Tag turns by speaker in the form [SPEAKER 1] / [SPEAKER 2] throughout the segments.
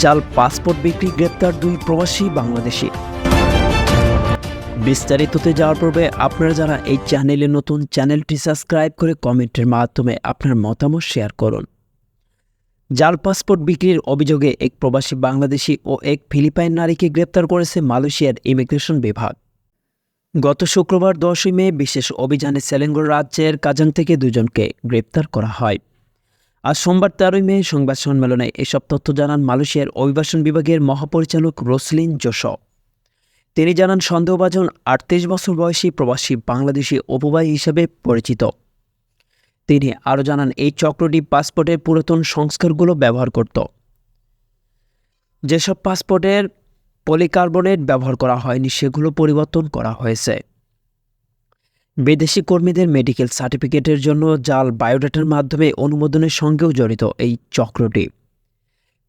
[SPEAKER 1] জাল পাসপোর্ট বিক্রি গ্রেপ্তার দুই প্রবাসী বাংলাদেশি। বিস্তারিততে যাওয়ার পূর্বে আপনারা যারা এই চ্যানেলে নতুন, চ্যানেলটি সাবস্ক্রাইব করে কমেন্টের মাধ্যমে আপনার মতামত শেয়ার করুন। জাল পাসপোর্ট বিক্রির অভিযোগে এক প্রবাসী বাংলাদেশি ও এক ফিলিপাইন নারীকে গ্রেপ্তার করেছে মালয়েশিয়ার ইমিগ্রেশন বিভাগ। গত শুক্রবার দশই মে বিশেষ অভিযানে সেলেঙ্গর রাজ্যের কাজাং থেকে দুজনকে গ্রেপ্তার করা হয়। আজ সোমবার তেরোই মে, সংবাদ সম্মেলনে এসব তথ্য জানান মালয়েশিয়ার অভিবাসন বিভাগের মহাপরিচালক রোসলিন জোশ। তিনি জানান, সন্দেহভাজন আটত্রিশ বছর বয়সী প্রবাসী বাংলাদেশি উপবায়ী হিসেবে পরিচিত। তিনি আরও জানান, এই চক্রটি পাসপোর্টের পুরাতন সংস্কারগুলো ব্যবহার করত। যেসব পাসপোর্টের পলিকার্বনেট ব্যবহার করা হয়নি, সেগুলো পরিবর্তন করা হয়েছে। বিদেশি কর্মীদের মেডিকেল সার্টিফিকেটের জন্য জাল বায়োডাটার মাধ্যমে অনুমোদনের সঙ্গেও জড়িত এই চক্রটি।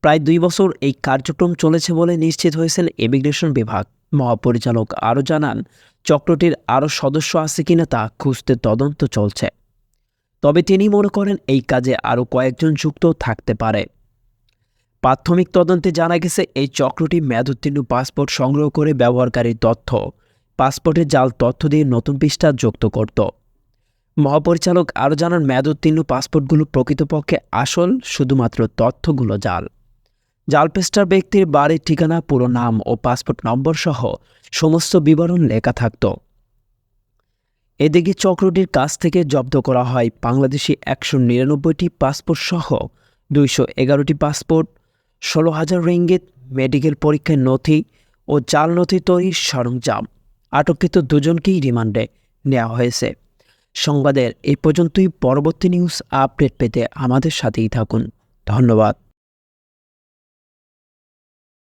[SPEAKER 1] প্রায় দুই বছর এই কার্যক্রম চলেছে বলে নিশ্চিত হয়েছেন ইমিগ্রেশন বিভাগ। মহাপরিচালক আরও জানান, চক্রটির আরও সদস্য আছে কিনা তা খুঁজতে তদন্ত চলছে। তবে তিনি মনে করেন এই কাজে আরও কয়েকজন যুক্ত থাকতে পারে। প্রাথমিক তদন্তে জানা গেছে, এই চক্রটি মেয়াদোত্তীর্ণ পাসপোর্ট সংগ্রহ করে ব্যবহারকারীর তথ্য পাসপোর্টের জাল তথ্য দিয়ে নতুন পৃষ্ঠা যুক্ত করত। মহাপরিচালক আরও জানান, মেয়াদোত্তীর্ণ পাসপোর্টগুলো প্রকৃতপক্ষে আসল, শুধুমাত্র তথ্যগুলো জাল। জাল পেস্টার ব্যক্তির বাড়ির ঠিকানা, পুরো নাম ও পাসপোর্ট নম্বর সহ সমস্ত বিবরণ লেখা থাকত। এদিকে চক্রটির কাছ থেকে জব্দ করা হয় বাংলাদেশি একশো নিরানব্বইটি পাসপোর্ট সহ দুইশো এগারোটি পাসপোর্ট, ষোলো হাজার রিঙ্গিত, মেডিকেল পরীক্ষার নথি ও জাল নথি তৈরির সরঞ্জাম। আটককৃত দুজনকেই রিমান্ডে নেওয়া হয়েছে। সংবাদের এই পর্যন্তই। পরবর্তী নিউজ আপডেট পেতে আমাদের সাথেই থাকুন। ধন্যবাদ।